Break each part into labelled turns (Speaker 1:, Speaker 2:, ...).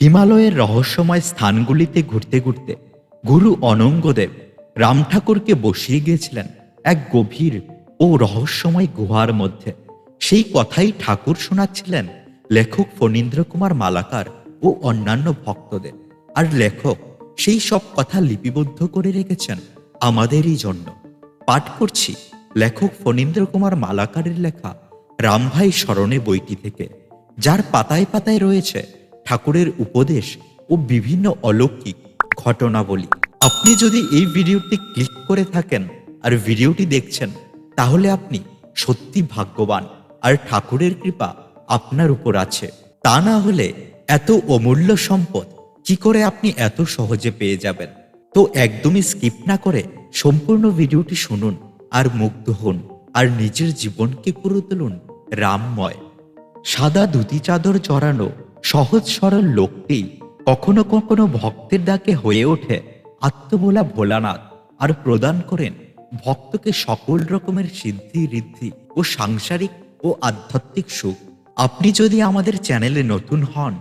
Speaker 1: হিমালয়ের রহস্যময় স্থানগুলিতে ঘুরতে ঘুরতে গুরু অনঙ্গদেব রাম ঠাকুরকে বসিয়ে গিয়েছিলেন এক গভীর ও রহস্যময় গুহার মধ্যে। সেই কথাই ঠাকুর শোনাচ্ছিলেন লেখক ফণীন্দ্র কুমার মালাকার ও অন্যান্য ভক্তদের। আর লেখক সেই সব কথা লিপিবদ্ধ করে রেখেছেন আমাদেরই জন্য। পাঠ করছি লেখক ফণীন্দ্র কুমার মালাকারের লেখা রামভাই স্মরণে বইটি থেকে, যার পাতায় পাতায় রয়েছে ঠাকুরের উপদেশ ও বিভিন্ন অলৌকিক ঘটনাবলী। আপনি যদি এই ভিডিওটি ক্লিক করে থাকেন আর ভিডিওটি দেখছেন, তাহলে আপনি সত্যি ভাগ্যবান আর ঠাকুরের কৃপা আপনার উপর আছে। তা না হলে এত অমূল্য সম্পদ কি করে আপনি এত সহজে পেয়ে যাবেন? তো একদমই স্কিপ না করে সম্পূর্ণ ভিডিওটি শুনুন আর মুগ্ধ হন আর নিজের জীবনকে করে তুলুন রামময়। সাদা ধুতি চাদর জড়ানো সহজ সরল লোকটি কখনো কখনো ভক্তের ডাকে হয়ে ওঠে আত্মবোলা ভোলানাথ আর প্রদান করেন ভক্তকে সকল রকমের সিদ্ধি, ঋদ্ধি ও সাংসারিক ও আধ্যাত্মিক সুখ। আপনি যদি আমাদের চ্যানেলে নতুন হন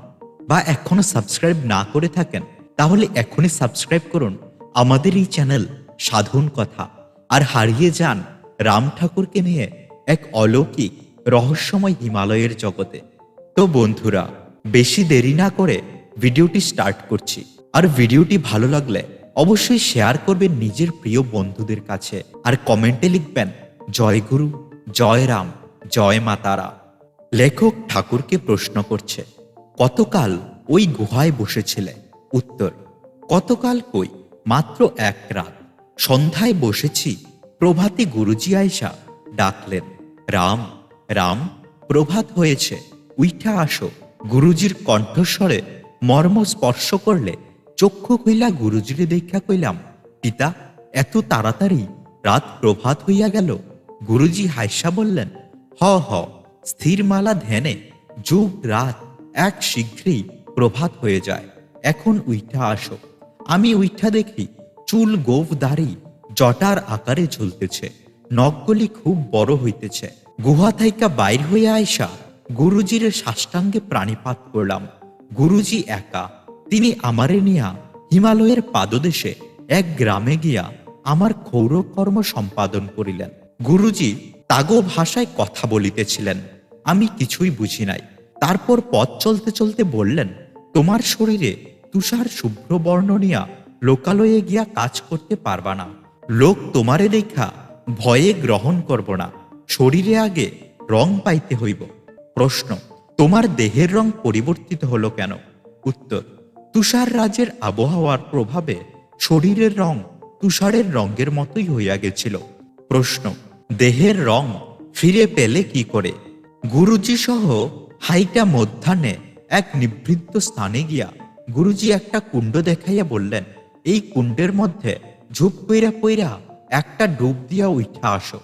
Speaker 1: বা এখনও সাবস্ক্রাইব না করে থাকেন, তাহলে এখনই সাবস্ক্রাইব করুন আমাদের এই চ্যানেল সাধন কথা আর হারিয়ে যান রাম ঠাকুরকে নিয়ে এক অলৌকিক রহস্যময় হিমালয়ের জগতে। তো বন্ধুরা বেশি দেরি না করে ভিডিওটি স্টার্ট করছি। আর ভিডিওটি ভালো লাগলে অবশ্যই শেয়ার করবেন নিজের প্রিয় বন্ধুদের কাছে। আর কমেন্টে লিখবেন, জয় গুরু, জয় রাম, জয় মাতারা লেখক ঠাকুরকে প্রশ্ন করছে, কতকাল ওই গুহায় বসেছিলে? উত্তর, কতকাল কই? মাত্র এক রাত। সন্ধ্যায় বসেছি, প্রভাতে গুরুজি আয়সা ডাকলেন, রাম রাম, প্রভাত হয়েছে, উইঠা আসো। গুরুজির কণ্ঠস্বরে মর্ম স্পর্শ করলে চক্ষু কইলা গুরুজিরে দেখা কইলাম, পিতা, এত তাড়াতাড়ি রাত প্রভাত হইয়া গেল। গুরুজি হাইসা বললেন, হ হ স্থির মালা ধ্যানে যুগ রাত এক শীঘ্রই প্রভাত হয়ে যায়। এখন উইঠা আসো। আমি উইঠা দেখি চুল গোফ দাড়ি জটার আকারে ঝুলতেছে। নখগুলি খুব বড় হইতেছে। গুহা থাইকা বাইর হইয়া আইসা গুরুজির সাষ্টাঙ্গে প্রাণীপাত করলাম। গুরুজি একা, তিনি আমারে নিয়া হিমালয়ের পাদদেশে এক গ্রামে গিয়া আমার ক্ষৌরকর্ম সম্পাদন করিলেন। গুরুজি তাগো ভাষায় কথা বলিতেছিলেন, আমি কিছুই বুঝি নাই। তারপর পথ চলতে চলতে বললেন, তোমার শরীরে তুষার শুভ্র বর্ণ নিয়া লোকালয়ে গিয়া কাজ করতে পারবা না। লোক তোমারে দেখা ভয়ে গ্রহণ করব না। শরীরে আগে রং পাইতে হইব। প্রশ্ন, তোমার দেহের রং পরিবর্তিত হলো কেন? উত্তর, তুষার রাজের আবহাওয়ার প্রভাবে শরীরের রং তুষারের রঙের মতোই হইয়া গেছিল। প্রশ্ন, দেহের রং ফিরে পেলে কি করে? গুরুজি সহ হাইটা মধ্যাহ্নে এক নিভৃত স্থানে গিয়া গুরুজি একটা কুণ্ড দেখাইয়া বললেন, এই কুণ্ডের মধ্যে ঝুপ পইরা পইরা একটা ডুব দিয়া উঠা আসো।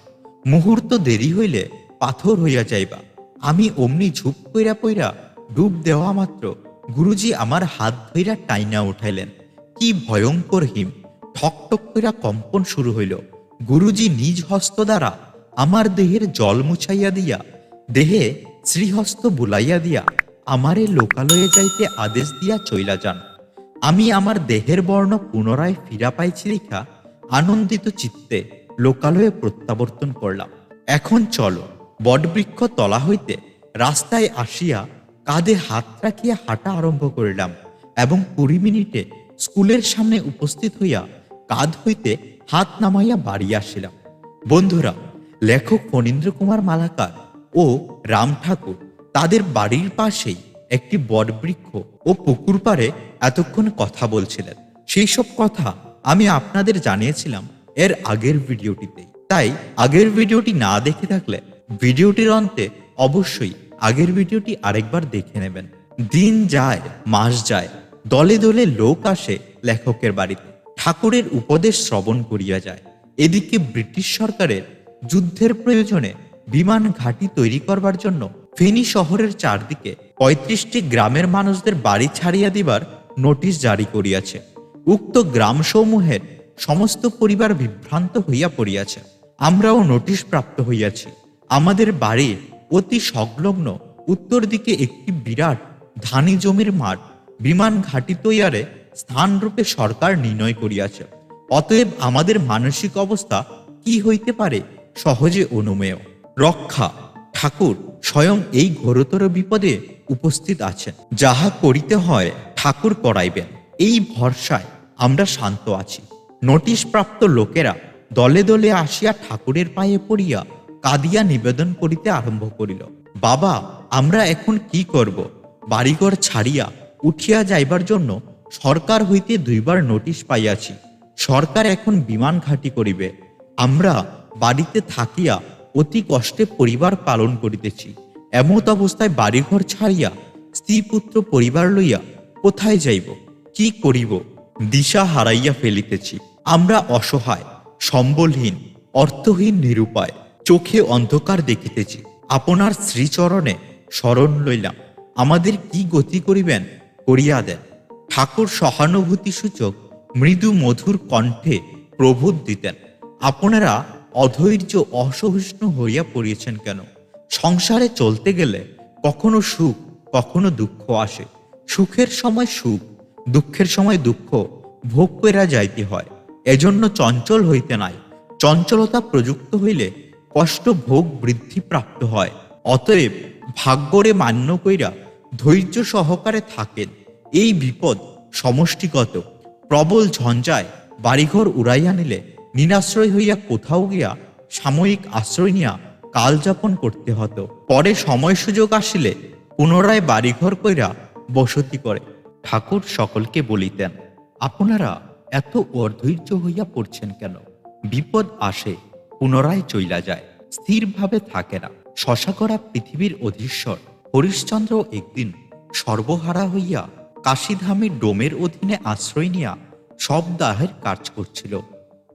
Speaker 1: মুহূর্ত দেরি হইলে পাথর হইয়া যাইবা। আমি অমনি ঝুপ পইরা পইরা ডুব দেওয়া মাত্র গুরুজি আমার হাত ধইরা টাইনা উঠাইলেন। কি ভয়ঙ্কর হিম, ঠক টক কইরা কম্পন শুরু হইল। গুরুজি নিজ হস্ত দ্বারা আমার দেহের জল মুছাইয়া দিয়া, দেহে শ্রীহস্ত বুলাইয়া দিয়া আমারে লোকালয়ে যাইতে আদেশ দিয়া চইলা যান। আমি আমার দেহের বর্ণ পুনরায় ফিরা পাইছি দেখা আনন্দিত চিত্তে লোকালয়ে প্রত্যাবর্তন করলাম। এখন চলো। বটবৃক্ষ তলা হইতে রাস্তায় আসিয়া কাঁধে হাত রাখিয়া হাঁটা আরম্ভ করিলাম এবং কুড়ি মিনিটে স্কুলের সামনে উপস্থিত হইয়া কাঁধ হইতে হাত নামাইয়া বাড়ি আসিলাম। বন্ধুরা, লেখক ফণীন্দ্র কুমার মালাকার ও রাম ঠাকুর তাদের বাড়ির পাশেই একটি বটবৃক্ষ ও পুকুর পাড়ে এতক্ষণ কথা বলছিলেন। সেই সব কথা আমি আপনাদের জানিয়েছিলাম এর আগের ভিডিওটিতে। তাই আগের ভিডিওটি না দেখে থাকলে ভিডিওটির অন্তে অবশ্যই আগের ভিডিওটি আরেকবার দেখে নেবেন। দিন যায়, মাস যায়, দলে দলে লোক আসে লেখকের বাড়িতে। ঠাকুরের উপদেশ শ্রবণ করিয়া যায়। এদিকে ব্রিটিশ সরকারের যুদ্ধের প্রয়োজনে বিমান ঘাঁটি তৈরি করবার জন্য ফেনী শহরের চারদিকে পঁয়ত্রিশটি গ্রামের মানুষদের বাড়ি ছাড়িয়া দিবার নোটিশ জারি করিয়াছে। উক্ত গ্রামসমূহের সমস্ত পরিবার বিভ্রান্ত হইয়া পড়িয়াছে। আমরাও নোটিশ প্রাপ্ত হইয়াছি। আমাদের বাড়ির অতি সংলগ্ন, উত্তর দিকে একটি বিরাট ধানি জমির মাঠ। বিমান ঘাঁটি তৈয়ারে স্থানরূপে সরকার নির্ণয় করিয়াছে। অতএব আমাদের মানসিক অবস্থা কি হইতে পারে সহজে অনুমেয়। রক্ষা, ঠাকুর স্বয়ং এই ঘোরতর বিপদে উপস্থিত আছেন। যাহা করিতে হয় ঠাকুর করাইবেন। এই ভরসায় আমরা শান্ত আছি। নোটিশ প্রাপ্ত লোকেরা দলে দলে আসিয়া ঠাকুরের পায়ে পড়িয়া কাঁদিয়া নিবেদন করিতে আরম্ভ করিল। বাবা, আমরা এখন কি করব? বাড়িঘর ছাড়িয়া উঠিয়া যাইবার জন্য সরকার হইতে দুইবার নোটিশ পাইয়াছি। সরকার এখন বিমান ঘাঁটি করিবে। আমরা বাড়িতে থাকিয়া অতি কষ্টে পরিবার পালন করিতেছি। এমত অবস্থায় বাড়িঘর ছাড়িয়া স্ত্রী পুত্র পরিবার লইয়া কোথায় যাইব? কি করিব? দিশা হারাইয়া ফেলিতেছি। আমরা অসহায়, সম্বলহীন, অর্থহীন, নিরুপায়। চোখে অন্ধকার দেখিতেছি। আপনার শ্রীচরণে শরণ লইলাম। আমাদের কি গতি করিবেন, করিয়া দেন। ঠাকুর সহানুভূতি সূচক মৃদু মধুর কণ্ঠে প্রবোধ দিতেন। আপনারা অধৈর্য অসহিষ্ণু হইয়া পড়িয়েছেন কেন? সংসারে চলতে গেলে কখনো সুখ, কখনো দুঃখ আসে। সুখের সময় সুখ, দুঃখের সময় দুঃখ ভোগ করা যাইতে হয়। এজন্য চঞ্চল হইতে নাই। চঞ্চলতা প্রযুক্ত হইলে কষ্ট ভোগ বৃদ্ধি প্রাপ্ত হয়। অতএব ভাগ্যরে মান্য কইরা ধৈর্য সহকারে থাকেন। এই বিপদ সমষ্টিগত। প্রবল ঝঞ্ঝায় বাড়িঘর উড়াইয়া নিলে নিরাশ্রয় হইয়া কোথাও গিয়া সাময়িক আশ্রয় নিয়া কালযাপন করতে হতো। পরে সময় সুযোগ আসিলে পুনরায় বাড়িঘর কইরা বসতি করে। ঠাকুর সকলকে বলিতেন, আপনারা এত অধৈর্য হইয়া পড়ছেন কেন? বিপদ আসে পুনরায় চইলা যায়। স্থিরভাবে থাকে না। শশা করা পৃথিবীর অধীশ্বর। হরিশ্চন্দ্র একদিন সর্বহারা হইয়া কাশীধামের ডোমের অধীনে আশ্রয় নিয়া সব দাহের কাজ করছিল।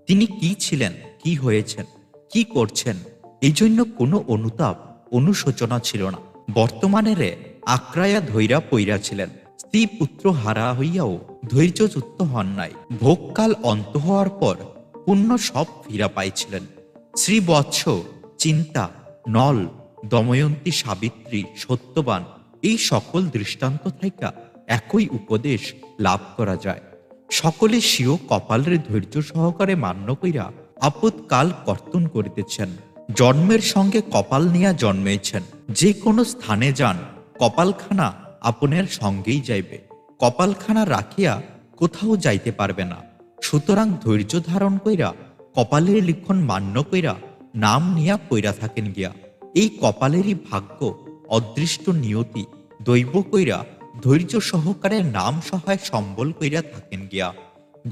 Speaker 1: তিনি কি ছিলেন? কি হয়েছেন? কি করছেন? এই জন্য কোনো অনুতাপ, অনুশোচনা ছিল না। বর্তমানেরে আক্রায়া ধৈরা পইরা ছিলেন স্ত্রী পুত্র হারা হইয়াও ধৈর্যযুক্ত হন নাই। ভোগকাল অন্ত হওয়ার পর পুণ্য সব ফিরা পাইছিলেন। শ্রীবৎস, চিন্তা, নল, দময়ন্তী সাবিত্রী, সত্যবান, এই সকল দৃষ্টান্ত থেকে একই উপদেশ লাভ করা যায়। সকলে স্বীয় কপালের ধৈর্য সহকারে মান্য কইরা আপৎকাল কর্তন করিতেছেন। জন্মের সঙ্গে কপাল নিয়া জন্মেছেন। যে কোনো স্থানে যান, কপালখানা আপনার সঙ্গেই যাইবে। কপালখানা রাখিয়া কোথাও যাইতে পারবে না। সুতরাং ধৈর্য ধারণ কইরা কপালের লিখন মান্য কইরা নাম নিয়া কইরা থাকেন গিয়া। এই কপালেরই ভাগ্য, অদৃষ্ট নিয়তি, দৈব কইরা, ধৈর্য সহকারে নাম সহায় সম্বল কইরা থাকেন গিয়া।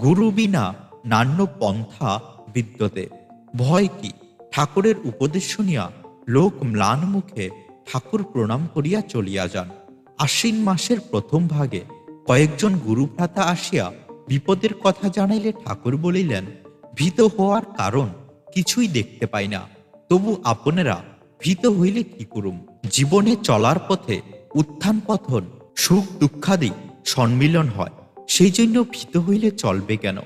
Speaker 1: গুরু বিনা নান্য পন্থা বিদ্যতে। ভয় কি? ঠাকুরের উপদেশ শুনিয়া লোক ম্লান মুখে ঠাকুর প্রণাম করিয়া চলিয়া যান। আশ্বিন মাসের প্রথম ভাগে কয়েকজন গুরুভ্রাতা আসিয়া বিপদের কথা জানাইলে ঠাকুর বলিলেন ভীত হওয়ার কারণ কিছুই দেখতে পাই না। তবু আপনারা ভীত হইলে কি করুম? জীবনে চলার পথে উত্থান পথন, সুখ দুঃখাদি সম্মিলন হয়। সেই জন্য ভীত হইলে চলবে কেন?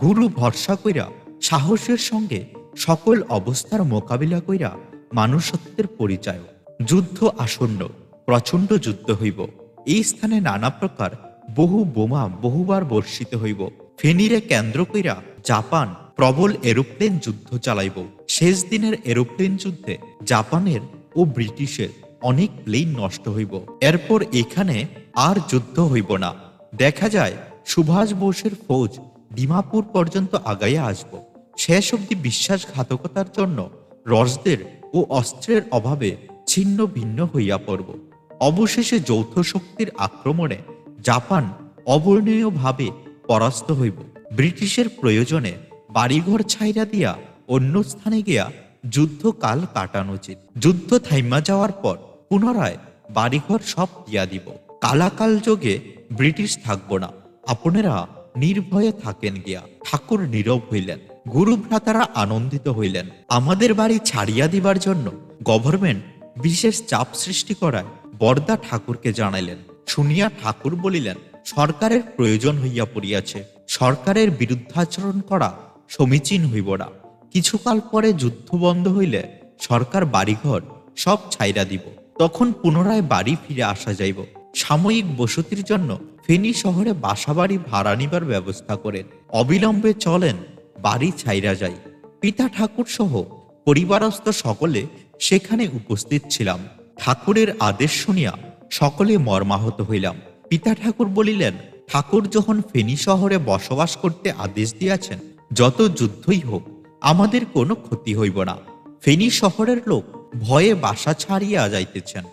Speaker 1: গুরু ভরসা কইরা, সাহসের সঙ্গে সকল অবস্থার মোকাবিলা কইরা মানুষত্বের পরিচয়। যুদ্ধ আসন্ন, প্রচণ্ড যুদ্ধ হইব। এই স্থানে নানা প্রকার বহু বোমা বহুবার বর্ষিত হইব। ফেনীরে কেন্দ্র কইরা জাপান প্রবল এরোপ্লেন যুদ্ধ চালাইব। শেষ দিনের এরোপ্লেন যুদ্ধে জাপানের ও ব্রিটিশের অনেক প্লেন নষ্ট হইব। এরপর এখানে আর যুদ্ধ হইব না। দেখা যায়, সুভাষ বোসের ফৌজ ডিমাপুর পর্যন্ত আগাইয়া আসব। শেষ অবধি বিশ্বাসঘাতকতার জন্য রসদের ও অস্ত্রের অভাবে ছিন্ন ভিন্ন হইয়া পড়ব। অবশেষে যৌথ শক্তির আক্রমণে জাপান অবর্ণীয়ভাবে পরাস্ত হইব। ব্রিটিশের প্রয়োজনে বাড়িঘর ছাইরা দিয়া অন্য স্থানে গিয়া যুদ্ধকাল কাটানো উচিত। যুদ্ধ থাইমা যাওয়ার পর পুনরায় বাড়িঘর সব দিয়া দিব। কালাকাল যোগে ব্রিটিশ থাকব না। আপনারা নির্ভয়ে থাকেন গিয়া। ঠাকুর নীরব হইলেন। গুরু ভ্রাতারা আনন্দিত হইলেন। আমাদের বাড়ি ছাড়িয়া দিবার জন্য গভর্নমেন্ট বিশেষ চাপ সৃষ্টি করায় বর্দা ঠাকুরকে জানাইলেন। শুনিয়া ঠাকুর বলিলেন, সরকারের প্রয়োজন হইয়া পড়িয়াছে। সরকারের বিরুদ্ধাচরণ করা সমীচীন হইব না। কিছুকাল পরে যুদ্ধ বন্ধ হইলে সরকার বাড়িঘর সব ছাইরা দিব। তখন পুনরায় বাড়ি ফিরে আসা যাইব। সাময়িক বসতির জন্য ফেনী শহরে বাসাবাড়ি ভাড়া নিবার ব্যবস্থা করেন। অবিলম্বে চলেন, বাড়ি ছাইরা যাই। পিতা ঠাকুর সহ পরিবারস্থ সকলে সেখানে উপস্থিত ছিলাম। ঠাকুরের আদেশ শুনিয়া সকলে মর্মাহত হইলাম। পিতা ঠাকুর বলিলেন, ঠাকুর যখন ফেনী শহরে বসবাস করতে আদেশ দিয়াছেন যত যুদ্ধই হোক, আমাদের কোনো ক্ষতি হইব না। ফেনী শহরের লোক ভয়ে বাসা ছাড়িয়া যাইতেছেন।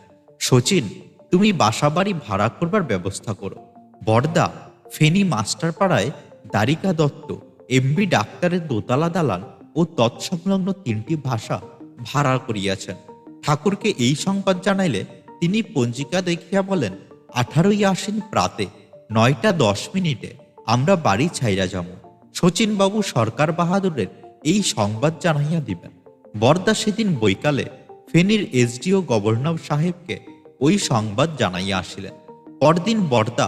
Speaker 1: শচীন, তুমি বাসা বাড়ি ভাড়া করবার ব্যবস্থা করো। বর্দা, ফেনী মাস্টার পাড়ায় দ্বারিকা দত্ত, এমবি ডাক্তারের দোতলা দালান ও তৎসংলগ্ন তিনটি ভাষা ভাড়া করিয়াছেন। ঠাকুরকে এই সংবাদ জানাইলে তিনি পঞ্জিকা দেখিয়া বলেন, আঠারোই আশ্বিন প্রাতে নয়টা দশ মিনিটে আমরা বাড়ি ছাইরা যাব। শচীনবাবু সরকার বাহাদুরের এই সংবাদ জানাইয়া দিবেন। বর্দা সেদিন বৈকালে ফেনীর এসডিও গভর্নর সাহেবকে ওই সংবাদ জানাইয়া আসিলেন। পরদিন বর্দা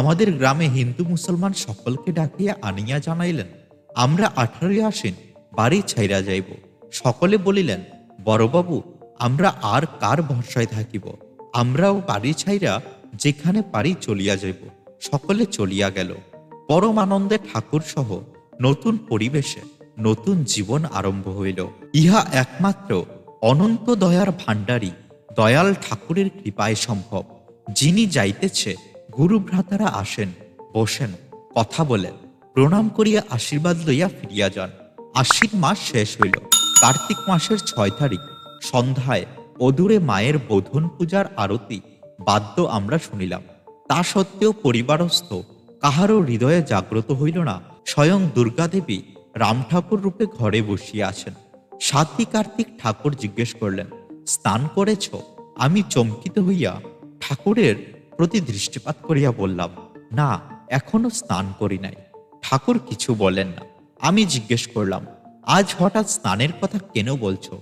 Speaker 1: আমাদের গ্রামে হিন্দু মুসলমান সকলকে ডাকিয়া আনিয়া জানাইলেন, আমরা আঠারোই আসেন বাড়ি ছাইরা যাইব। সকলে বলিলেন, বড়বাবু, আমরা আর কার ভরসায় থাকিব? আমরাও বাড়ি ছাইরা যেখানে পারি চলিয়া যাইব। সকলে চলিয়া গেল। পরম আনন্দে ঠাকুর সহ নতুন পরিবেশে নতুন জীবন আরম্ভ হইল। ইহা একমাত্র অনন্ত দয়ার ভাণ্ডারী দয়াল ঠাকুরের কৃপায় সম্ভব। যিনি যাইতেছে গুরু ভ্রাতারা আসেন, বসেন, কথা বলেন, প্রণাম করিয়া আশীর্বাদ লইয়া ফিরিয়া যান। আশ্বিন মাস শেষ হইল। কার্তিক মাসের ছয় তারিখ, সন্ধ্যায় অদূরে মায়ের বোধন পূজার আরতি বাদ্য আমরা শুনিলাম। তা সত্ত্বেও পরিবারস্থ কাহারও হৃদয়ে জাগ্রত হইল না, স্বয়ং দুর্গাদেবী রাম ঠাকুর রূপে ঘরে বসিয়া আছেন। সাতী কার্তিক ঠাকুর জিজ্ঞেস করলেন, স্নান করেছ? আমি চমকিত হইয়া ঠাকুরের প্রতি দৃষ্টিপাত করিয়া বললাম, না, এখনও স্নান করি নাই। ঠাকুর কিছু বলেন না। আমি জিজ্ঞেস করলাম, আজ হঠাৎ স্নানের কথা কেন বলছো?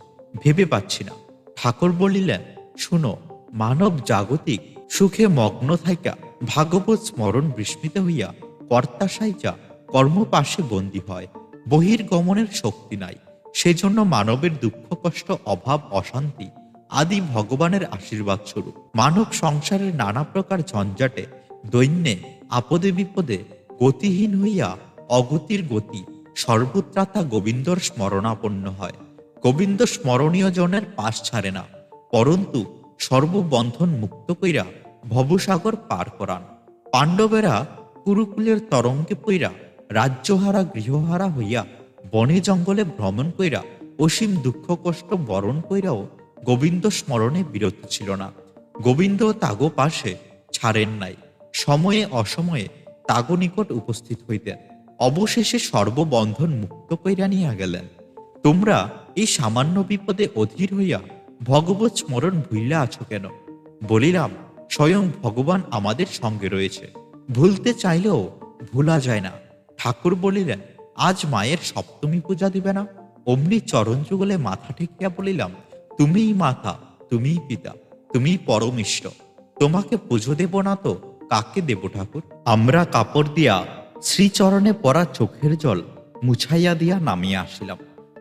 Speaker 1: ভেবে পাচ্ছি না। ঠাকুর বলিলেন, শুনো, মানব জাগতিক সুখে মগ্ন থাইকা ভাগবত স্মরণ বিস্মিত হইয়া কর্তা সাইজা কর্মপাশে বন্দী হয়, বহির্গমনের শক্তি নাই। সেজন্য মানবের দুঃখ, কষ্ট, অভাব, অশান্তি আদি ভগবানের আশীর্বাদ স্বরূপ। মানব সংসারের নানা প্রকার ঝঞ্ঝাটে, দৈন্যে, আপদে বিপদে গতিহীন হইয়া অগতির গতি সর্বত্রাতা গোবিন্দর স্মরণাপন্ন হয়। গোবিন্দ স্মরণীয় জনের পাশ ছাড়ে না, পরন্তু সর্ববন্ধন মুক্ত কইরা ভবসাগর পার করান। পাণ্ডবেরা কুরুকুলের তরঙ্গে পইরা, রাজ্যহারা, গৃহহারা হইয়া বনে জঙ্গলে ভ্রমণ কইরা, অসীম দুঃখ কষ্ট বরণ কইরাও গোবিন্দ স্মরণে বিরত ছিল না। গোবিন্দ তাগো পাশে ছাড়েন নাই। সময়ে অসময়ে তাগো নিকট উপস্থিত হইতেন। অবশেষে সর্ববন্ধন মুক্ত কইরা নিয়ে গেলেন। তোমরা এই সামান্য বিপদে অধীর হইয়া ভগবত স্মরণ ভুইলা আছো কেন? বলিলাম স্বয়ং ভগবান আমাদের সঙ্গে রয়েছে। ভুলতে চাইলেও ভুলা যায় না। ঠাকুর বলিলেন, আজ মায়ের সপ্তমী পূজা দিবে না? অমনি চরণ যুগলে মাথা ঠেকিয়া বলিলাম, তুমিই মাতা, তুমিই পিতা, তুমিই পরমিষ্ট। তোমাকে পুজো দেব না তো, কাকে দেব ঠাকুর? আমরা কাপড় দিয়া শ্রীচরণে পড়া চোখের জল মুছাইয়া দিয়া নামিয়া আসিলাম।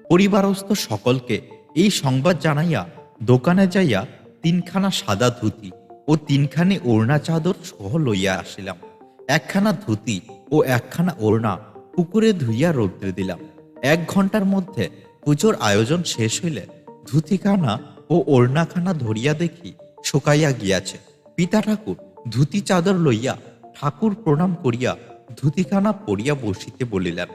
Speaker 1: পরিবারস্থ সকলকে এই সংবাদ জানাইয়া দোকানে যাইয়া তিনখানা সাদা ধুতি ও তিনখানি ওড়না চাদর সহ লইয়া আসিলাম। একখানা ধুতি ও একখানা ওড়না পুকুরে ধুইয়া রৌদ্রে দিলাম। এক ঘণ্টার মধ্যে পুজোর আয়োজন শেষ হইলে ধুতিখানা ও ওড়নাখানা ধরিয়া দেখি শুকাইয়া গিয়াছে। পিতা ঠাকুর ধুতি চাদর লইয়া ঠাকুর প্রণাম করিয়া ধুতিখানা পরিয়া বসিতে বলিলেন,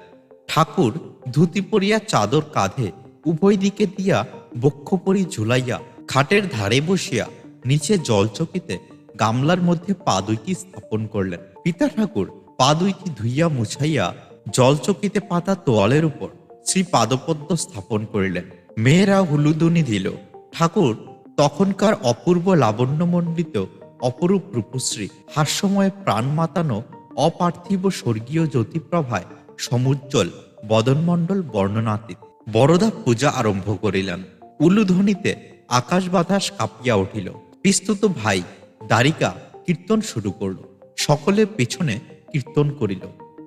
Speaker 1: ঠাকুর, ধুতি পরিয়া চাদর কাঁধে উভয় দিকে দিয়া বক্ষ পরি ঝুলাইয়া খাটের ধারে বসিয়া নিচে জলচকিতে গামলার মধ্যে পা দুইটি স্থাপন করলেন। পিতা ঠাকুর পা দুইটি ধুইয়া মুছাইয়া জলচকিতে পাতা তোয়ালের উপর শ্রী পাদপদ্ম স্থাপন করিলেন। মেয়েরা হুলুদুনি দিল। ঠাকুর তখনকার অপূর্ব লাবণ্যমণ্ডিত অপরূপ রূপশ্রী হাস্যময় প্রাণ মাতানো অপার্থিব স্বর্গীয় জ্যোতিপ্রভায় সমুজ্জ্বল বদনমণ্ডল বর্ণনাতীত। বরদা পূজা আরম্ভ করিলেন। উলুধ্বনিতে আকাশ বাতাস কাঁপিয়া উঠিল। বিস্তুত ভাই দ্বারিকা কীর্তন শুরু করল। সকলে পেছনে কীর্তন করিল।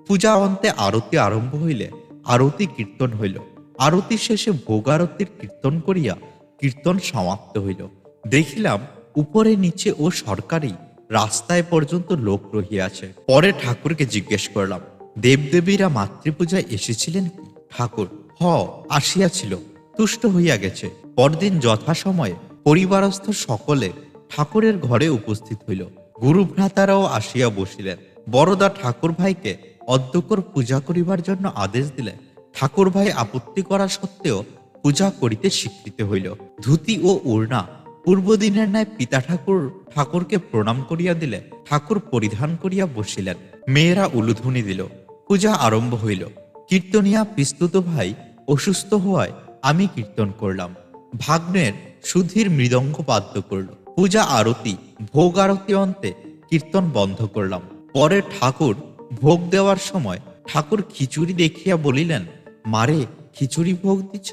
Speaker 1: পূজা অন্তে আরতি আরম্ভ হইলে আরতি কীর্তন হইল। আরতি শেষে ভোগারতির কীর্তন করিয়া কীর্তন সমাপ্ত হইল। দেখিলাম উপরে নিচে ও সরকারি রাস্তায় পর্যন্ত লোক রহিয়াছে। পরে ঠাকুরকে জিজ্ঞেস করলাম, দেবদেবীরা মাতৃপূজায় এসেছিলেন কি? ঠাকুর, হ, আসিয়াছিল, তুষ্ট হইয়া গেছে। পরদিন যথাসময়ে পরিবারস্থ সকলে ঠাকুরের ঘরে উপস্থিত হইল। গুরু ভ্রাতারাও আসিয়া বসিলেন। বড়দা ঠাকুর ভাইকে অধ্যকর পূজা করিবার জন্য আদেশ দিলে ঠাকুর ভাই আপত্তি করা সত্ত্বেও পূজা করিতে স্বীকৃত হইল। ধুতি ও উড়না পূর্বদিনের ন্যায় পিতা ঠাকুর, ঠাকুরকে প্রণাম করিয়া দিলে ঠাকুর পরিধান করিয়া বসিলেন। মেয়েরা উলুধ্বনি দিল। পূজা আরম্ভ হইল। কীর্তনিয়া, পিস্তুত ভাই, অসুস্থ হওয়ায় আমি কীর্তন করলাম। ভাগ্নের সুধীর মৃদঙ্গ বাদ্য করল। পূজা আরতি, ভোগ আরতি অন্তে কীর্তন বন্ধ করলাম। পরে ঠাকুর ভোগ দেওয়ার সময় ঠাকুর খিচুড়ি দেখিয়া বলিলেন মারে খিচুড়ি ভোগ দিছ?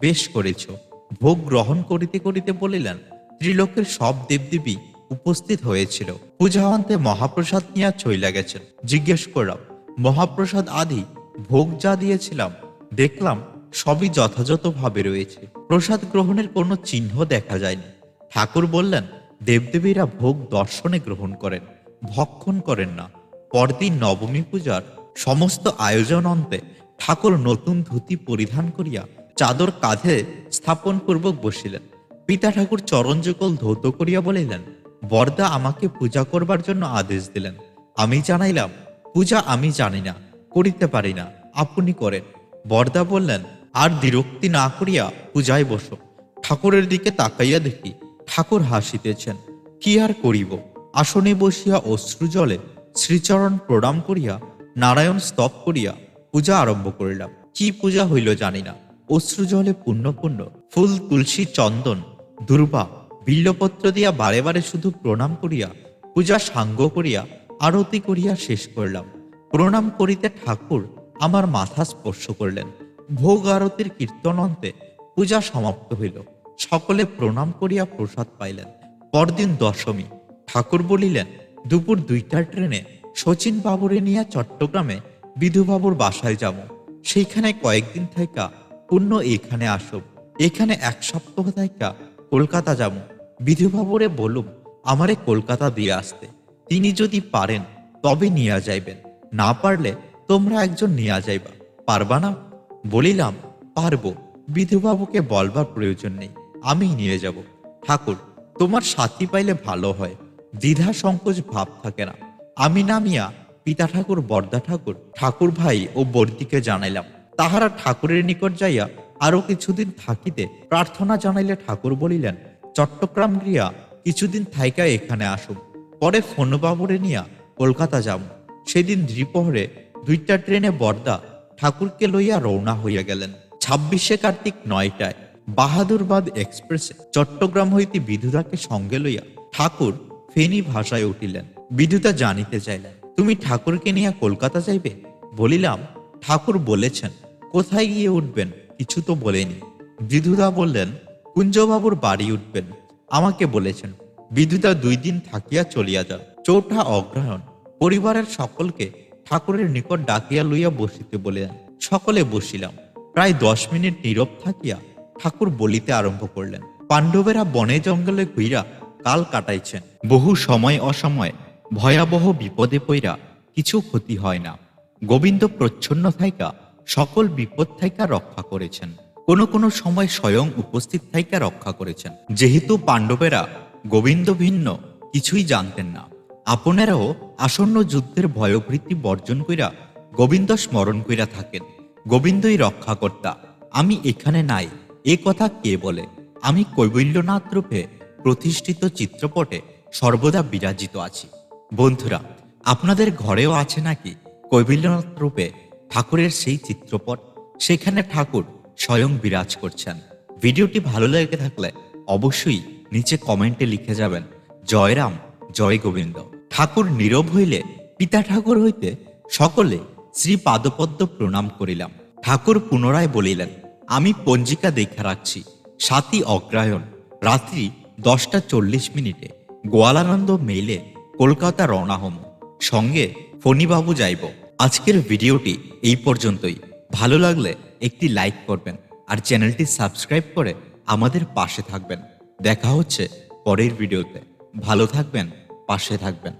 Speaker 1: বেশ করেছ। ভোগ গ্রহণ করিতে করিতে বলিলেন, ত্রিলোকের সব দেবদেবী উপস্থিত হয়েছিল। পূজা অন্তে মহাপ্রসাদ নিয়ে চইলা গেছেন। জিজ্ঞেস করলাম, মহাপ্রসাদ আদি ভোগ যা দিয়েছিলাম, দেখলাম সবই যথাযথভাবে রয়েছে। প্রসাদ গ্রহণের কোনো চিহ্ন দেখা যায়নি। ঠাকুর বললেন, দেবদেবীরা ভোগ দর্শনে গ্রহণ করেন, ভক্ষণ করেন না। পরদিন নবমী পূজার সমস্ত আয়োজন অন্তে ঠাকুর নতুন ধুতি পরিধান করিয়া চাদর কাঁধে স্থাপন পূর্বক বসিলেন। পিতা ঠাকুর চরণযুগল ধৌত করিয়া বলিলেন, বরদা আমাকে পূজা করবার জন্য আদেশ দিলেন। আমি জানাইলাম, পূজা আমি জানি না, করিতে পারি না, আপনি করেন। বরদা বললেন, আর বিরক্তি না করিয়া পূজায় বসো। ঠাকুরের দিকে তাকাইয়া দেখি ঠাকুর হাসিতেছেন। কি আর করিব? আসনে বসিয়া অশ্রু জলে শ্রীচরণ প্রণাম করিয়া নারায়ণ স্তব করিয়া পূজা আরম্ভ করিলাম। কি পূজা হইল জানি না। অশ্রু জলে পূর্ণ পূর্ণ, ফুল, তুলসী, চন্দন, দুর্বা, বিল্লপত্র দিয়া বারে বারে শুধু প্রণাম করিয়া, পূজা সাঙ্গ করিয়া, আরতি করিয়া শেষ করলাম। প্রণাম করিতে ঠাকুর আমার মাথা স্পর্শ করলেন। ভোগ আরতির কীর্তন অন্তে পূজা সমাপ্ত হইল। সকলে প্রণাম করিয়া প্রসাদ পাইলেন। পরদিন দশমী। ঠাকুর বলিলেন, দুপুর দুইটার ট্রেনে শচীন বাবুরে নিয়ে চট্টগ্রামে বিধুবাবুর বাসায় যাব। সেইখানে কয়েকদিন থাইকা পুণ্য এখানে আসব এখানে এক সপ্তাহ থাইকা কলকাতা যাব। বিধুবাবুরে বলুম আমারে কলকাতা দিয়ে আসতে। তিনি যদি পারেন, তবে নিয়ে যাইবেন। না পারলে তোমরা একজন নিয়ে যাইবা। পারবা না? বলিলাম, পারব। বিধুবাবুকে বলবার প্রয়োজন নেই। আমি নিয়ে যাব। ঠাকুর, তোমার সাথী পাইলে ভালো হয়। দ্বিধা সংকোচ ভাব থাকে না। আমি নামিয়া পিতা ঠাকুর, বর্দা ঠাকুর ঠাকুর ভাই ও বর্দিকে জানাইলাম। তাহারা ঠাকুরের নিকট যাইয়া আরও কিছুদিন থাকিতে প্রার্থনা জানাইলে ঠাকুর বলিলেন, চট্টগ্রাম গিয়া কিছুদিন থাইকা এখানে আসুন। পরে ফোনবাবুরে নিয়া কলকাতা যাব সেদিন দ্বিপহরে দুইটা ট্রেনে বর্দা ঠাকুরকে লইয়া রওনা হইয়া গেলেন। ছাব্বিশে কার্তিক নয়টায়। বাহাদুরবাদ এক্সপ্রেসে চট্টগ্রাম হইতে বিধুদাকে সঙ্গে লইয়া ঠাকুর ফেনী ভাষায় উঠিলেন। বিধুতা জানিতে চাইলেন, তুমি ঠাকুরকে নিয়ে কলকাতা যাইবে? বলিলাম, ঠাকুর বলেছেন, কোথায় গিয়ে উঠবেন কিছু তো বলেনি। বিধুদা বললেন, কুঞ্জবাবুর বাড়ি উঠবেন, আমাকে বলেছেন। বিধুদা দুই দিন থাকিয়া চলিয়া যান। চৌঠা অগ্রহায়ণ, পরিবারের সকলকে ঠাকুরের নিকট ডাকিয়া লইয়া বসিতে বলিলেন, সকলে বসিলাম। প্রায় দশ মিনিট নীরব থাকিয়া ঠাকুর বলিতে আরম্ভ করলেন। পাণ্ডবেরা বনে জঙ্গলে ঘুইরা কাল কাটাইছেন। বহু সময় অসময় ভয়াবহ বিপদে পইরা কিছু ক্ষতি হয় না। গোবিন্দ প্রচ্ছন্ন থাইকা সকল বিপদ থাইকা রক্ষা করেছেন। কোনো কোনো সময় স্বয়ং উপস্থিত থাইকা রক্ষা করেছেন। যেহেতু পাণ্ডবেরা গোবিন্দ ভিন্ন, কিছুই জানতেন না। আপনারাও আসন্ন যুদ্ধের ভয়ভীতি বর্জন কইরা গোবিন্দ স্মরণ কইরা থাকেন। গোবিন্দই রক্ষাকর্তা, আমি এখানে নাই। এ কথা কে বলে? আমি কৈবল্যনাথ রূপে প্রতিষ্ঠিত চিত্রপটে সর্বদা বিরাজিত আছি। বন্ধুরা, আপনাদের ঘরেও আছে নাকি কৈবল্যনাথ রূপে ঠাকুরের সেই চিত্রপট? সেখানে ঠাকুর স্বয়ং বিরাজ করছেন। ভিডিওটি ভালো লেগে থাকলে অবশ্যই নিচে কমেন্টে লিখে যাবেন জয় রাম জয় গোবিন্দ। ঠাকুর নীরব হইলে পিতা ঠাকুর হইতে সকলে শ্রী পাদপদ্ম প্রণাম করিলাম। ঠাকুর পুনরায় বলিলেন আমি পঞ্জিকা দেখা রাখছি। সাতই অগ্রায়ণ, রাত্রি দশটা চল্লিশ মিনিটে। গোয়ালানন্দ মেইলে কলকাতা রওনা হম সঙ্গে ফণিবাবু যাইব। আজকের ভিডিওটি এই পর্যন্তই। ভালো লাগলে একটি লাইক করবেন আর চ্যানেলটি সাবস্ক্রাইব করে আমাদের পাশে থাকবেন। দেখা হচ্ছে পরের ভিডিওতে। ভালো থাকবেন, পাশে থাকবেন।